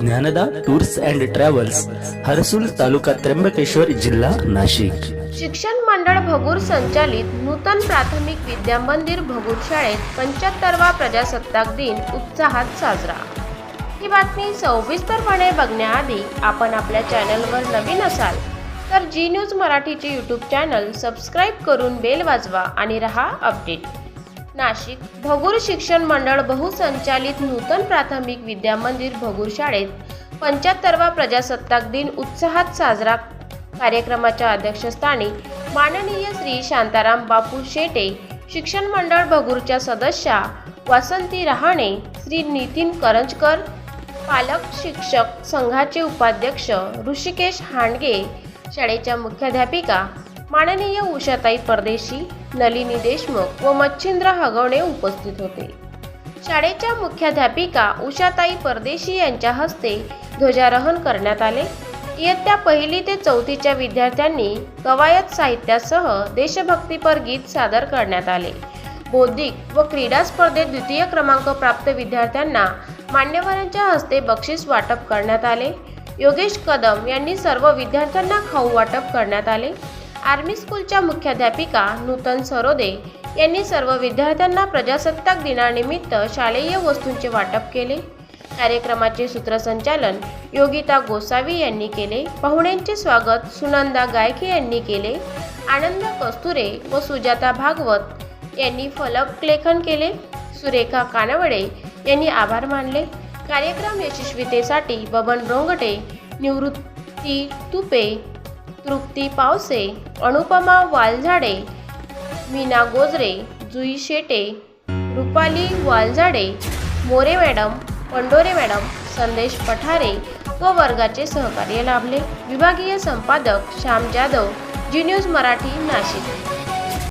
Dnyanada tours and travels Harsul taluka Trimbakeshwar जिल्हा नाशिक. शिक्षण मंडळ भगूर संचालित नूतन प्राथमिक विद्या मंदिर भगूर शाळेत पंच्याहत्तरवा प्रजासत्ताक दिन उत्साहात साजरा. ही बातमी सविस्तरपणे बघण्याआधी आपण आपल्या चॅनलवर नवीन असाल तर जी न्यूज मराठीचे यूट्यूब चॅनल सबस्क्राईब करून बेल वाजवा आणि रहा अपडेट. नाशिक भगूर शिक्षण मंडळ बहुसंचालित नूतन प्राथमिक विद्या मंदिर भगूर शाळेत पंच्याहत्तरवा प्रजासत्ताक दिन उत्साहात साजरा कार्यक्रमाच्या अध्यक्षस्थानी माननीय श्री शांताराम बापू शेटे शिक्षण मंडळ भगूरच्या सदस्या वासंती रहाणे श्री नितीन करंजकर पालक शिक्षक संघाचे उपाध्यक्ष ऋषिकेश हांडगे शाळेच्या मुख्याध्यापिका माननीय उषाताई परदेशी नलिनी देशमुख व मच्छिंद्र हगवणे उपस्थित होते. शाळेच्या मुख्याध्यापिका उषाताई परदेशी यांच्या हस्ते ध्वजारोहण करण्यात आले. इयत्ता पहिली ते चौथीच्या विद्यार्थ्यांनी कवायत साहित्यासह देशभक्तीपर गीत सादर करण्यात आले. बौद्धिक व क्रीडा स्पर्धेत द्वितीय क्रमांक प्राप्त विद्यार्थ्यांना मान्यवरांच्या हस्ते बक्षीस वाटप करण्यात आले. योगेश कदम यांनी सर्व विद्यार्थ्यांना खाऊ वाटप करण्यात आले. आर्मी स्कूलच्या मुख्याध्यापिका नूतन सरोदे यांनी सर्व विद्यार्थ्यांना प्रजासत्ताक दिनानिमित्त शालेय वस्तूंचे वाटप केले. कार्यक्रमाचे सूत्रसंचालन योगिता गोसावी यांनी केले. पाहुण्यांचे स्वागत सुनंदा गायके यांनी केले. आनंद कस्तुरे व सुजाता भागवत यांनी फलक लेखन केले. सुरेखा कानवडे यांनी आभार मानले. कार्यक्रम यशस्वीतेसाठी बबन रोंगटे निवृत्ती तुपे तृप्ती पावसे अनुपमा वालझाडे मीना गोजरे जुई शेटे रुपाली वालझाडे मोरे मॅडम पंडोरे मॅडम संदेश पठारे व वर्गाचे सहकार्य लाभले. विभागीय संपादक श्याम जाधव जी न्यूज मराठी नाशिक.